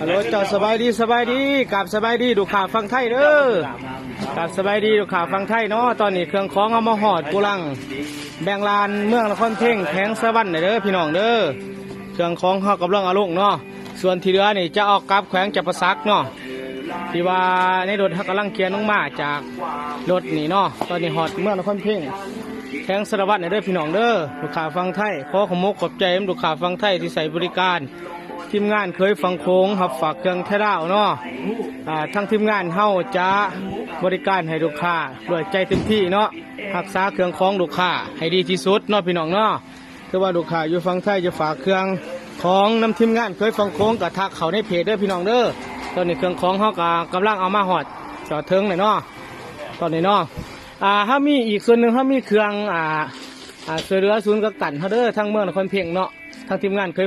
ฮัลโหลเจ้าสบายดีสบายดีกราบสบายดีดูข่าวฟังไทยเด้อกราบสบายดีดูข่าวฟังไทยเนาะตอนนี้เครื่องของเอามาหอดกุลัง แบ่งลานเมืองนครเพ่งแข้งสวรรค์เด้อพี่น้องเด้อเครื่องของเฮากำลังเอาลงเนาะส่วนที่เหลือนี่จะออกกลับแขวงจับประซักเนาะที่ว่าในรถเฮากำลังเกียร์ลงมาจากรถนี่เนาะตอนนี้หอดเมืองนครเพ่ง แข้งสารวัตรเด้อพี่น้องเด้อลูกค้าฟังไทยขอขอมกขอบใจลูกค้าฟังไทยที่ใส่บริการทีมงานเคยฟังโค้งหับฝากเครื่องเทล่าวเนาะทั้งทีมงานเฮาจะบริการให้ลูกค้าด้วยใจเต็มที่เนาะรักษาเครื่องของลูกค้าให้ดีที่สุดเนาะพี่น้องเนาะคือว่าลูกค้าอยู่ฟังไทยจะฝากเครื่องของนำทีมงานเคยฟังโค้งกับทักเขาในเพจเด้อพี่น้องเด้อตอนนี้เครื่องของเฮากกำลังเอามาหอดจอดเทิงเลยเนาะตอนนี้เนาะ อ่าถ้ามีอีกส่วนหนึ่งถ้ามีเครื่องอ่าอ่าช่วยเหลือศูนย์กักกันเฮาเด้อทั้งเมืองนครเพียงเนาะทางทีมงานเคย